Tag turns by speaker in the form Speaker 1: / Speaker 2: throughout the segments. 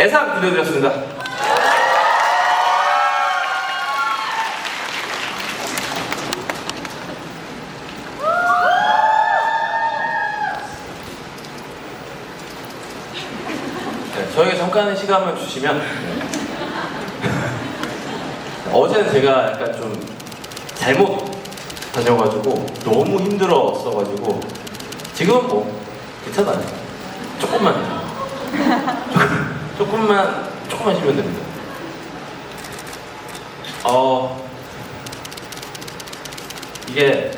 Speaker 1: 애상 들려드렸습니다. 네, 저에게 잠깐의 시간을 주시면 네. 어제는 제가 약간 좀 잘못 다녀가지고 너무 힘들었어가지고 지금은 뭐 괜찮아요. 조금만 조금만 조금만 쉬면 됩니다. 어 이게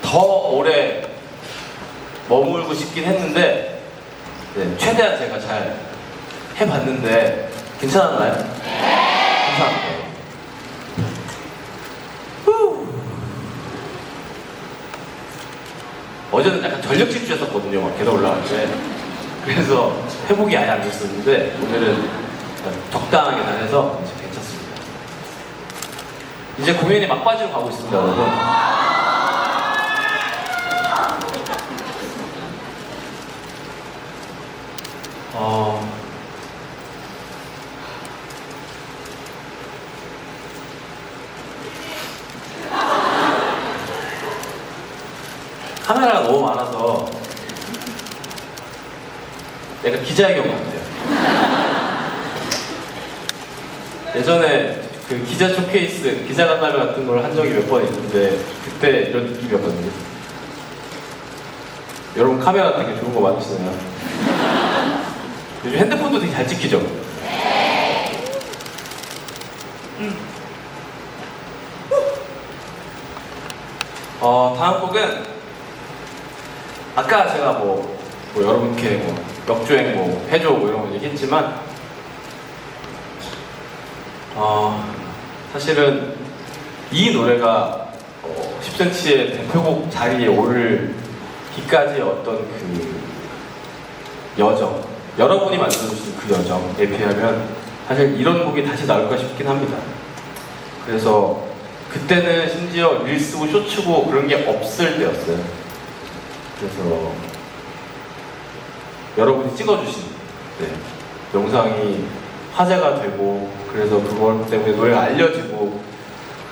Speaker 1: 더 오래 머물고 싶긴 했는데 네, 최대한 제가 잘 해봤는데 괜찮았나요? 네. 감사합니다. 후. 어제는 약간 전력 질주했었거든요. 막 올라갈 때. 그래서 회복이 아예 안 됐었는데 오늘은 적당하게 해서 이제 괜찮습니다. 이제 공연이 막바지로 가고 있습니다, 여러분. 어... 카메라가 너무 많아서 약간 기자회견 같아요. 예전에 그 기자 쇼케이스, 기자 간담회 같은 걸 한 적이 몇 번 있는데 그때 이런 느낌이었거든요. 여러분 카메라 되게 좋은 거 많으시잖아요. 요즘 핸드폰도 되게 잘 찍히죠? 어, 다음 곡은 아까 제가 뭐, 뭐 여러분께 뭐 역주행 뭐 해줘 뭐 이런 거 얘기했지만 어, 사실은 이 노래가 어, 10cm의 대표곡 자리에 오르기까지의 어떤 그 여정 여러분이 만들어주신 그 여정에 비하면 사실 이런 곡이 다시 나올까 싶긴 합니다. 그래서 그때는 심지어 릴 쓰고 쇼츠고 그런 게 없을 때였어요. 그래서 여러분이 찍어주신 네, 영상이 화제가 되고 그래서 그것 때문에 노래가 알려지고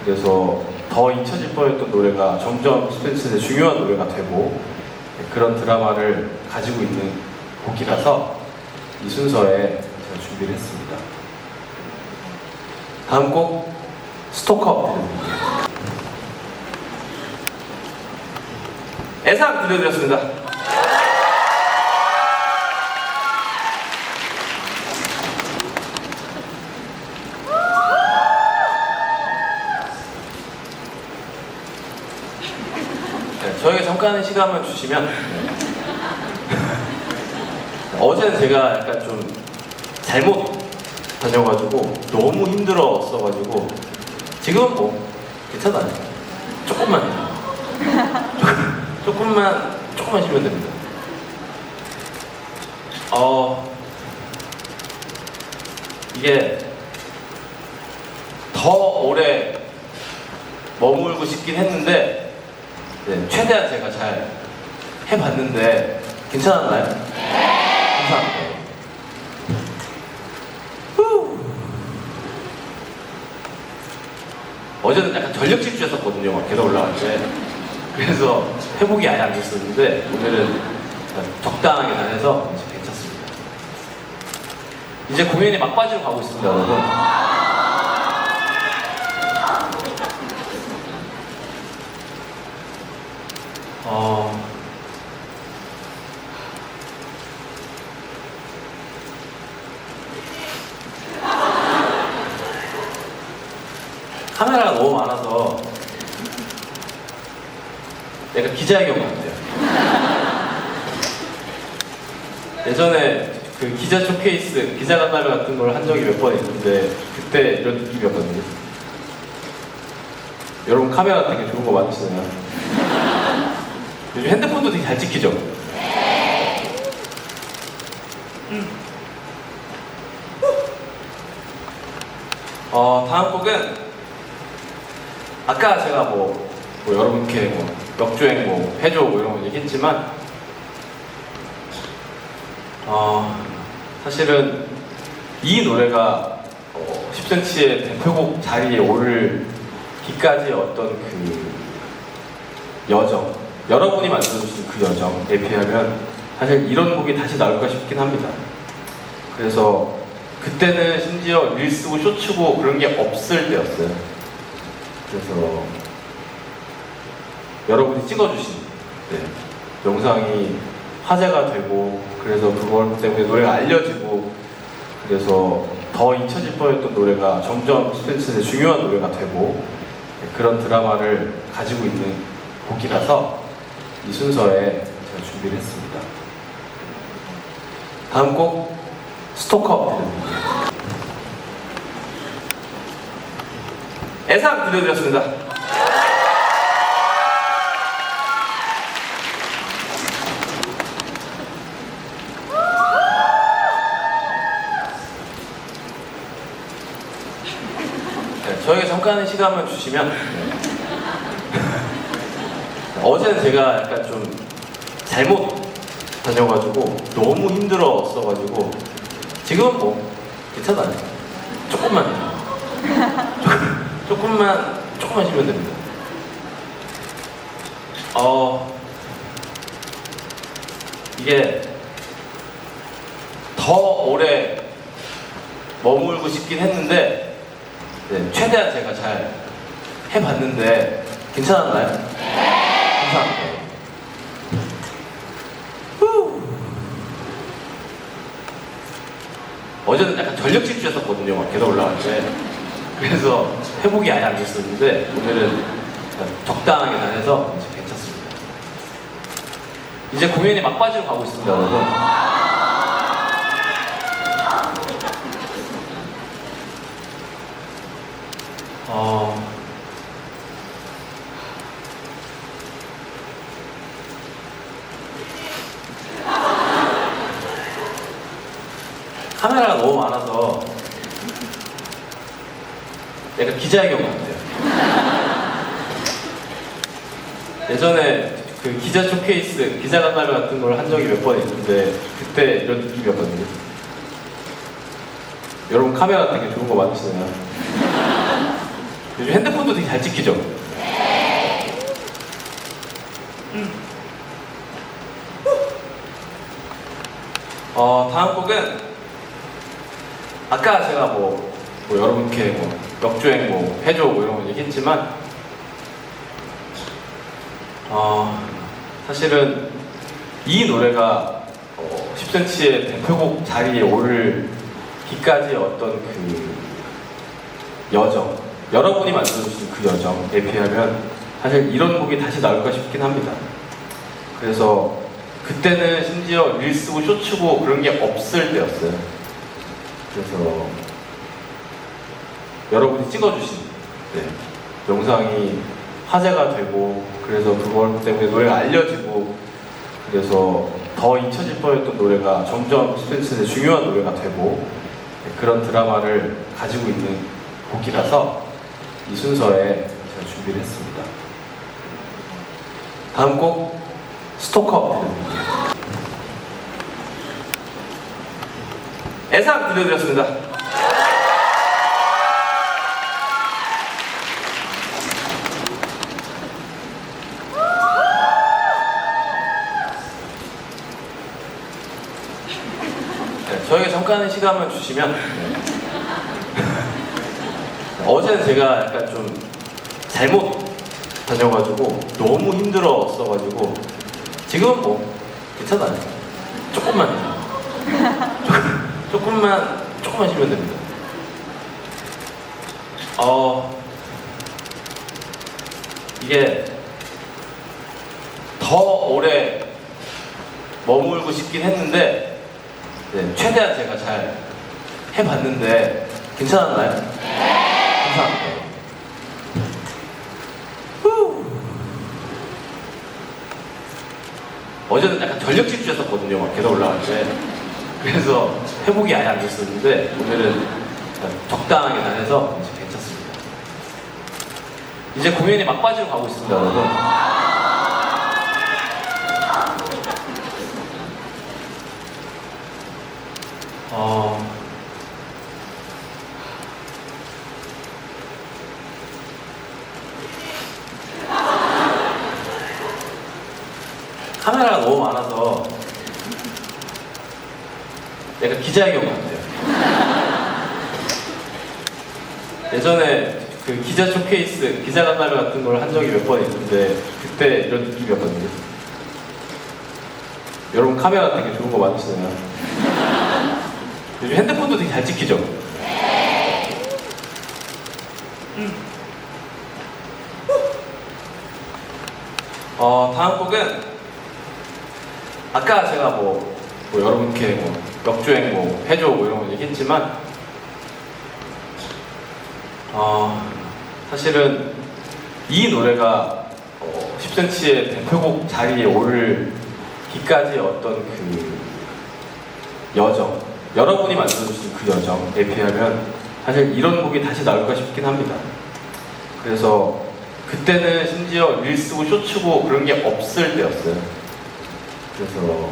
Speaker 1: 그래서 더 잊혀질 뻔했던 노래가 점점 스펜스의 중요한 노래가 되고 네, 그런 드라마를 가지고 있는 곡이라서 이 순서에 제가 준비를 했습니다. 다음 곡 스토커 들려드릴게요. 애상 들려드렸습니다. 잠깐의 시간을 주시면 어제는 제가 약간 좀 잘못 다녀가지고 너무 힘들었어가지고 지금은 뭐 괜찮아요. 조금만 조금만 조금만 쉬면 됩니다. 어 이게 더 오래 머물고 싶긴 했는데 네, 최대한 제가 잘 해봤는데 괜찮았나요? 감사합니다. 후. 어제는 약간 전력 질주했었거든요. 막 계단 때. 그래서 회복이 아예 안 됐었는데 오늘은 적당하게 이제 괜찮습니다. 이제 공연이 막바지로 가고 있습니다, 여러분. 어... 카메라가 너무 많아서 약간 기자회견 같아요. 예전에 그 기자 쇼케이스, 기자 간담회 같은 걸 한 적이 몇 번 있는데 그때 이런 느낌이었거든요. 여러분 카메라 되게 좋은 거 많으시잖아요. 요즘 핸드폰도 되게 잘 찍히죠? 어, 다음 곡은 아까 제가 뭐, 뭐 여러분께 뭐 역주행 뭐 해줘 뭐 이런 거 얘기했지만 어, 사실은 이 노래가 어, 10cm의 대표곡 자리에 오르기까지 어떤 그 여정, 여러분이 만들어주신 그 여정 대피하면 사실 이런 곡이 다시 나올까 싶긴 합니다. 그래서 그때는 심지어 릴 쓰고 쇼 추고 그런 게 없을 때였어요. 그래서 여러분이 찍어주신 네, 영상이 화제가 되고 그래서 그것 때문에 노래가 알려지고 그래서 더 잊혀질 뻔했던 노래가 점점 스펜스의 중요한 노래가 되고 네, 그런 드라마를 가지고 있는 곡이라서 이 순서에 제가 준비를 했습니다. 다음 곡 스토커 들려드릴게요. 애상 들려드렸습니다. 네, 저에게 잠깐의 시간만 주시면 어제는 제가 약간 좀 잘못 다녀가지고 너무 힘들었어가지고 지금은 뭐 괜찮아요 조금만 조금만 조금만 쉬면 됩니다 어 이게 더 오래 머물고 싶긴 했는데 네, 최대한 제가 잘 해봤는데 괜찮았나요? 어제는 약간 전력 질주했었거든요. 막 계속 때. 그래서 회복이 아예 안 됐었는데 오늘은 적당하게 잘 해서 이제 괜찮습니다. 이제 공연이 막바지로 가고 있습니다, 여러분. 어... 카메라가 너무 많아서 약간 기자회견 같아요. 예전에 그 기자 쇼케이스, 기자 간담회 같은 걸 한 적이 몇 번 있는데 그때 이런 느낌이었거든요. 여러분 카메라 되게 좋은 거 많으시나요? 요즘 핸드폰도 되게 잘 찍히죠? 음. 어, 다음 곡은 아까 제가 뭐, 뭐 여러분께 뭐 역주행 뭐 해줘 뭐 이런 거 얘기했지만 어, 사실은 이 노래가 어, 10cm의 대표곡 자리에 오르기까지 어떤 그 여정, 여러분이 만들어주신 그 여정 대피하면 사실 이런 곡이 다시 나올까 싶긴 합니다. 그래서 그때는 심지어 릴 쓰고 쇼 추고 그런 게 없을 때였어요. 그래서 여러분이 찍어주신 네, 영상이 화제가 되고 그래서 그것 때문에 노래가 알려지고 그래서 더 잊혀질 뻔했던 노래가 점점 스펜스의 중요한 노래가 되고 네, 그런 드라마를 가지고 있는 곡이라서 이 순서에 제가 준비를 했습니다. 다음 곡 스토커 들려드릴게요. 애상 들려드렸습니다. 네, 저에게 잠깐의 시간만 주시면 네. 어제는 제가 약간 좀 잘못 다녀가지고 너무 힘들었어가지고 지금은 뭐 괜찮아요. 조금만 조금만 조금만 쉬면 됩니다. 어 이게 더 오래 머물고 싶긴 했는데 네, 최대한 제가 잘 해봤는데 괜찮았나요? 감사합니다. 후. 어제는 약간 전력 질주했었거든요. 막 계속 때. 그래서 회복이 아예 안 됐었는데 오늘은 적당하게 잘 해서 이제 괜찮습니다. 이제 공연이 막바지로 가고 있습니다, 여러분. 어, 카메라가 너무 많아서 약간 기자회견 같아요. 예전에 그 기자 쇼케이스, 기자 간담회 같은 걸 한 적이 몇 번 있는데 그때 이런 느낌이었거든요. 여러분 카메라 되게 좋은 거 많으시잖아요. 요즘 핸드폰도 되게 잘 찍히죠? 어, 다음 곡은 아까 제가 뭐, 뭐 여러분께 뭐 역주행 뭐 해줘 뭐 이런 거 얘기했지만 어, 사실은 이 노래가 어, 10cm의 대표곡 자리에 오르기까지의 어떤 그 여정, 여러분이 만들어주신 그 여정에 비하면 사실 이런 곡이 다시 나올까 싶긴 합니다. 그래서 그때는 심지어 릴 쓰고 쇼츠고 그런 게 없을 때였어요. 그래서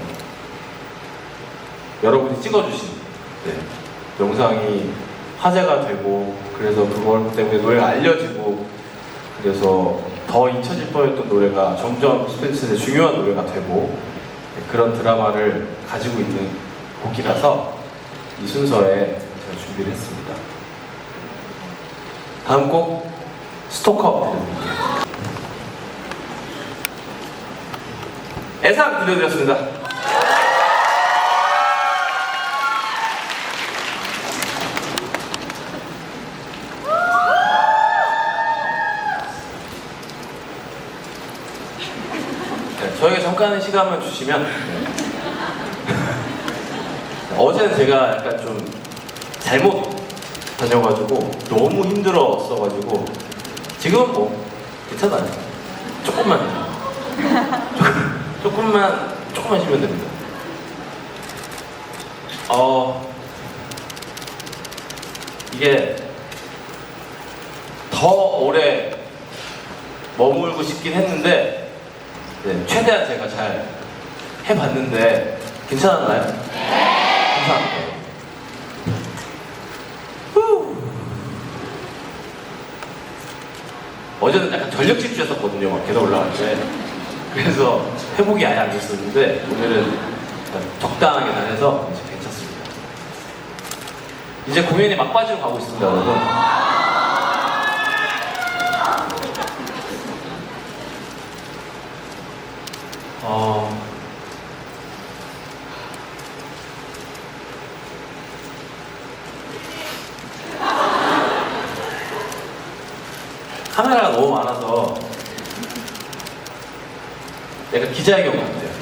Speaker 1: 여러분이 찍어주신 네, 영상이 화제가 되고 그래서 그것 때문에 노래가 알려지고 그래서 더 잊혀질 뻔했던 노래가 점점 스펜스의 중요한 노래가 되고 네, 그런 드라마를 가지고 있는 곡이라서 이 순서에 제가 준비를 했습니다. 다음 곡 스토커. 애상 들려드렸습니다. 잠깐의 시간만 주시면 어제는 제가 약간 좀 잘못 다녀가지고 너무 힘들었어가지고 지금은 뭐 괜찮아요. 조금만 조금- 조금만 조금만 쉬면 됩니다. 어 이게 더 오래 머물고 싶긴 했는데 네, 최대한 제가 잘 해봤는데 괜찮았나요? 네. 감사합니다. 후. 어제는 약간 전력 질주했었거든요. 막 올라갈 때. 그래서 회복이 아예 안 됐었는데 오늘은 적당하게 다 해서 이제 괜찮습니다. 이제 공연이 막바지로 가고 있습니다, 여러분. 어... 카메라가 너무 많아서 약간 기자회견 같아요.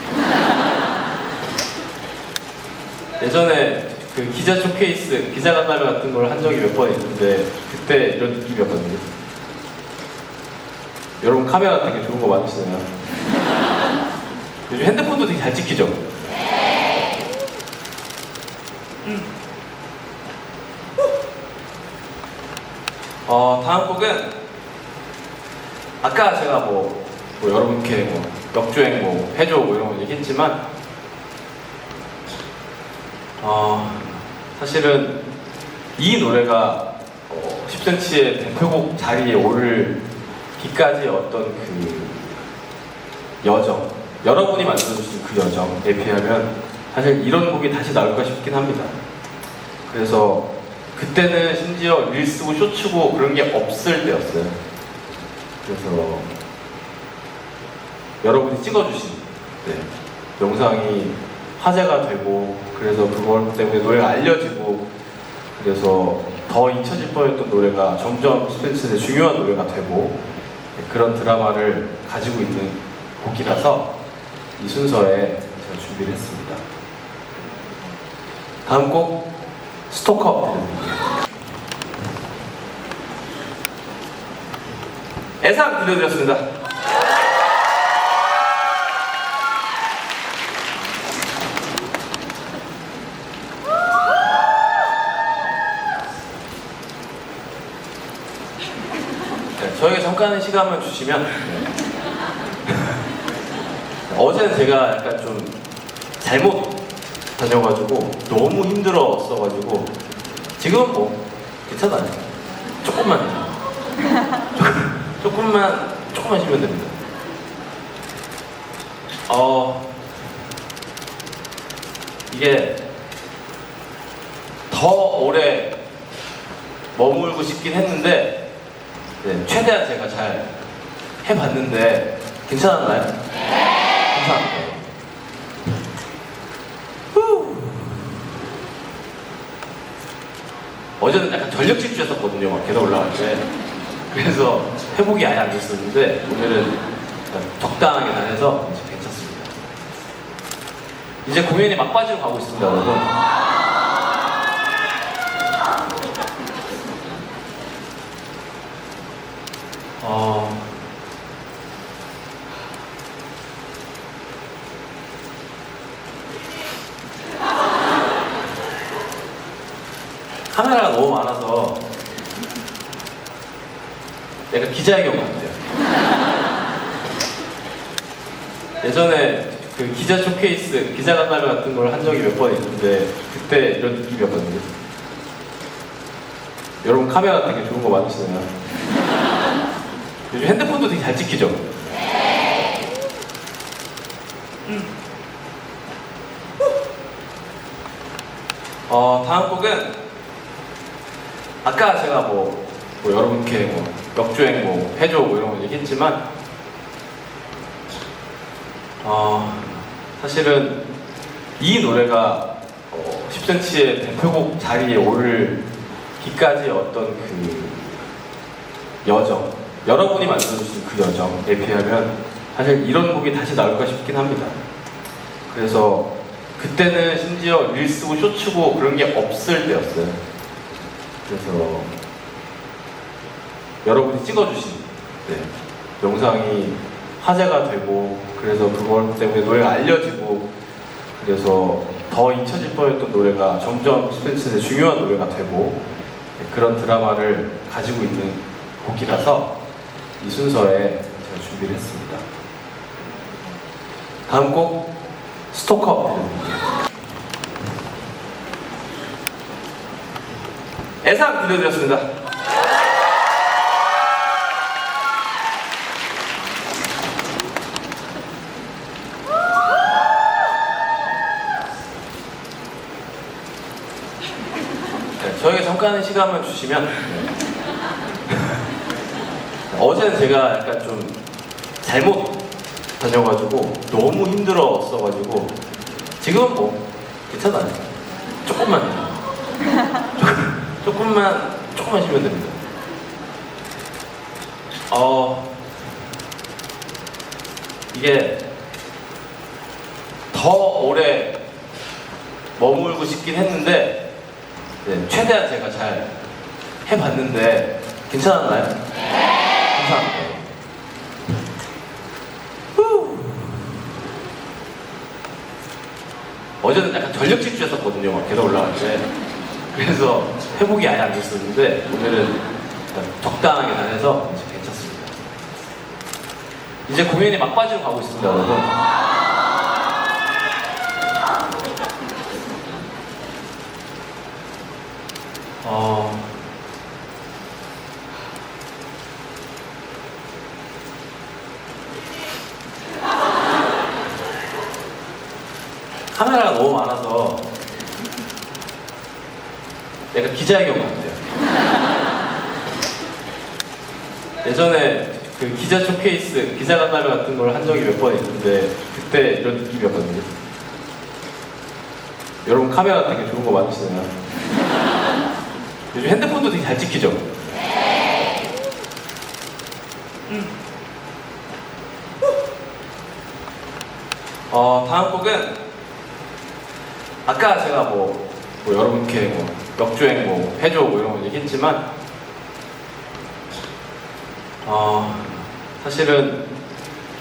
Speaker 1: 예전에 그 기자 쇼케이스, 기자 간담회 같은 걸 한 적이 몇 번 있는데 그때 이런 느낌이었거든요. 여러분 카메라 되게 좋은 거 많으시잖아요. 요즘 핸드폰도 되게 잘 찍히죠? 어, 다음 곡은 아까 제가 뭐, 뭐 여러분께 뭐 역주행 뭐 해줘 뭐 이런 거 얘기했지만 어, 사실은 이 노래가 어, 10cm의 대표곡 자리에 오르기까지의 어떤 그 여정, 여러분이 만들어주신 그 여정에 비하면 사실 이런 곡이 다시 나올까 싶긴 합니다. 그래서 그때는 심지어 릴 쓰고 쇼츠고 그런 게 없을 때였어요. 그래서 여러분이 찍어주신 네, 영상이 화제가 되고 그래서 그것 때문에 노래가 알려지고 그래서 더 잊혀질 뻔했던 노래가 점점 스펜스의 중요한 노래가 되고 네, 그런 드라마를 가지고 있는 곡이라서 이 순서에 제가 준비를 했습니다. 다음 곡 스토커. 애상 들려드렸습니다. 네, 저에게 잠깐의 시간만 주시면 어제는 제가 약간 좀 잘못 다녀가지고 너무 힘들었어가지고 지금은 뭐 괜찮아요. 조금만 조금만 조금만 쉬면 됩니다. 어 이게 더 오래 머물고 싶긴 했는데 네, 최대한 제가 잘 해봤는데 괜찮았나요? 네. 감사합니다. 후. 어제는 약간 전력 질주했었거든요. 막 계속 올라갈 때. 그래서 회복이 아예 안 됐었는데 오늘은 적당하게 다 해서 이제 괜찮습니다. 이제 공연이 막바지로 가고 있습니다, 여러분. 어... 카메라가 너무 많아서 약간 기자회견 같아요. 예전에 그 기자 쇼케이스, 기자 간담회 같은 걸 한 적이 몇 번 있는데 그때 이런 느낌이었거든요. 여러분 카메라 되게 좋은 거 많으시나요? 요즘 핸드폰도 되게 잘 찍히죠? 어, 다음 곡은 아까 제가 뭐, 뭐 여러분께 뭐 역주행 뭐 해줘 뭐 이런 거 얘기했지만 어, 사실은 이 노래가 어, 10cm의 대표곡 자리에 오르기까지 어떤 그 여정 여러분이 만들어주신 그 여정에 비하면 사실 이런 곡이 다시 나올까 싶긴 합니다. 그래서 그때는 심지어 릴 쓰고 쇼 추고 그런 게 없을 때였어요. 그래서 여러분이 찍어주신 네, 영상이 화제가 되고 그래서 그것 때문에 노래가 알려지고 그래서 더 잊혀질 뻔했던 노래가 점점 스펜스의 중요한 노래가 되고 네, 그런 드라마를 가지고 있는 곡이라서 이 순서에 제가 준비를 했습니다. 다음 곡 스토커 들려드릴게요. 애상 들려드렸습니다. 네, 저에게 잠깐의 시간만 주시면 어제는 제가 약간 좀 잘못 다녀가지고 너무 힘들었어가지고 지금은 뭐 괜찮아요. 조금만 조금만 조금만 쉬면 됩니다. 어 이게 더 오래 머물고 싶긴 했는데 네, 최대한 제가 잘 해봤는데 괜찮았나요? 감사합니다. 후. 어제는 약간 전력 질주했었거든요. 막 계속 올라갈 때. 그래서 회복이 아예 안 됐었는데 오늘은 적당하게 다 해서 이제 괜찮습니다. 이제 공연이 막바지로 가고 있습니다, 여러분. 어... 카메라가 너무 많아서 약간 기자회견 같아요. 예전에 그 기자 쇼케이스, 기자 간담회 같은 걸 한 적이 몇 번 있는데 그때 이런 느낌이었거든요. 여러분 카메라 되게 좋은 거 많으시나요? 요즘 핸드폰도 되게 잘 찍히죠? 어, 다음 곡은 아까 제가 뭐, 뭐 여러분께 뭐 역주행 뭐 해줘 뭐 이런 거 얘기했지만 어, 사실은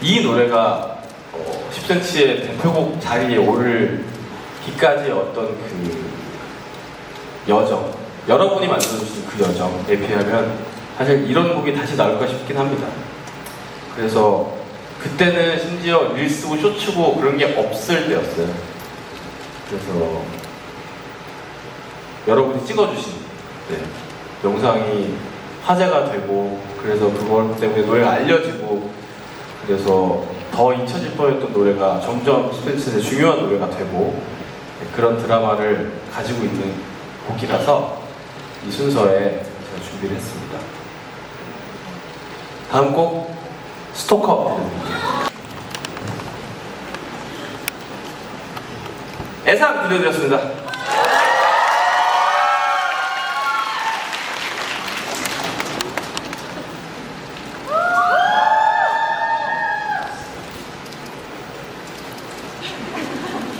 Speaker 1: 이 노래가 어, 10cm의 대표곡 자리에 오르기까지 어떤 그 여정 여러분이 만들어주신 그 여정에 비하면 사실 이런 곡이 다시 나올까 싶긴 합니다. 그래서 그때는 심지어 릴 쓰고 쇼 추고 그런 게 없을 때였어요. 그래서 여러분이 찍어주신 네, 영상이 화제가 되고 그래서 그것 때문에 노래가 알려지고 그래서 더 잊혀질 뻔했던 노래가 점점 스펜스의 중요한 노래가 되고 네, 그런 드라마를 가지고 있는 곡이라서 이 순서에 제가 준비를 했습니다. 다음 곡 스토커. 애상 들려드렸습니다.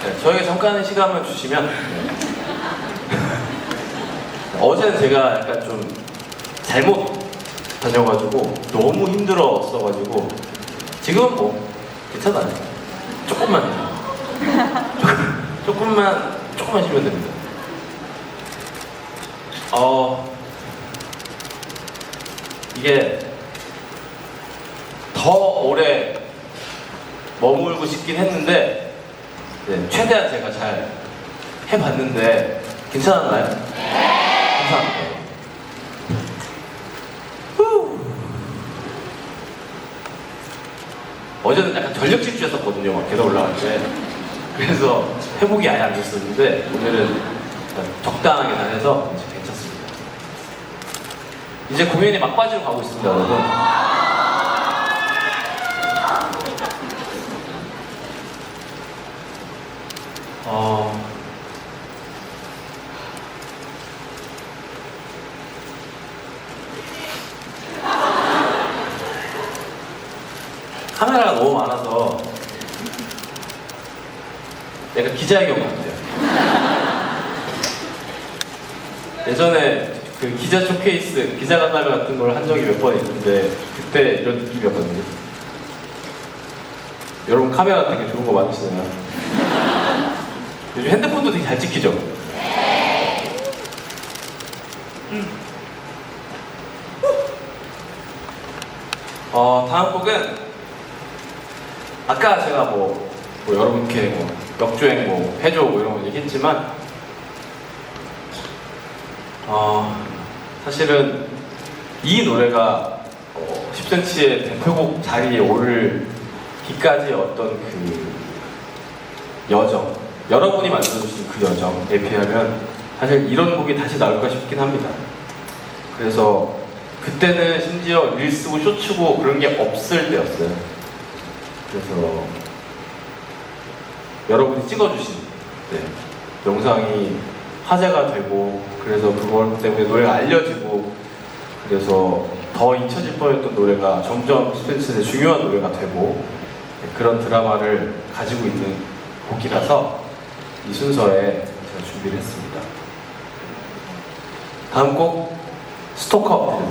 Speaker 1: 네, 저에게 잠깐의 시간만 주시면 네. 어제는 제가 약간 좀 잘못 다녀가지고 너무 힘들었어가지고 지금은 뭐 괜찮아요 조금만 조금, 조금만 조금만 쉬면 됩니다 어 이게 더 오래 머물고 싶긴 했는데 네, 최대한 제가 잘 해봤는데 괜찮았나요? 네. 감사합니다. 후. 어제는 약간 전력 질주했었거든요. 막 계속 올라갈 때. 그래서 회복이 아예 안 됐었는데 오늘은 적당하게 해서 이제 괜찮습니다. 이제 공연이 막바지로 가고 있습니다, 여러분. 어... 카메라가 너무 많아서 약간 기자회견 같아요. 예전에 그 기자 쇼케이스, 기자 간담회 같은 걸 한 적이 몇 번 있는데 그때 이런 느낌이었거든요. 여러분 카메라 되게 좋은 거 많으시잖아요. 요즘 핸드폰도 되게 잘 찍히죠? 어, 다음 곡은 아까 제가 뭐, 뭐 여러분께 뭐 역주행 뭐 해줘 뭐 이런 거 얘기했지만 어, 사실은 이 노래가 어, 10cm의 대표곡 자리에 오르기까지의 어떤 그 여정, 여러분이 만들어주신 그 여정에 비하면 사실 이런 곡이 다시 나올까 싶긴 합니다. 그래서 그때는 심지어 릴 쓰고 쇼츠고 그런 게 없을 때였어요. 그래서 여러분이 찍어주신 네, 영상이 화제가 되고 그래서 그것 때문에 노래가 알려지고 그래서 더 잊혀질 뻔했던 노래가 점점 스펜스의 중요한 노래가 되고 네, 그런 드라마를 가지고 있는 곡이라서 이 순서에 제가 준비를 했습니다. 다음 곡 스토커.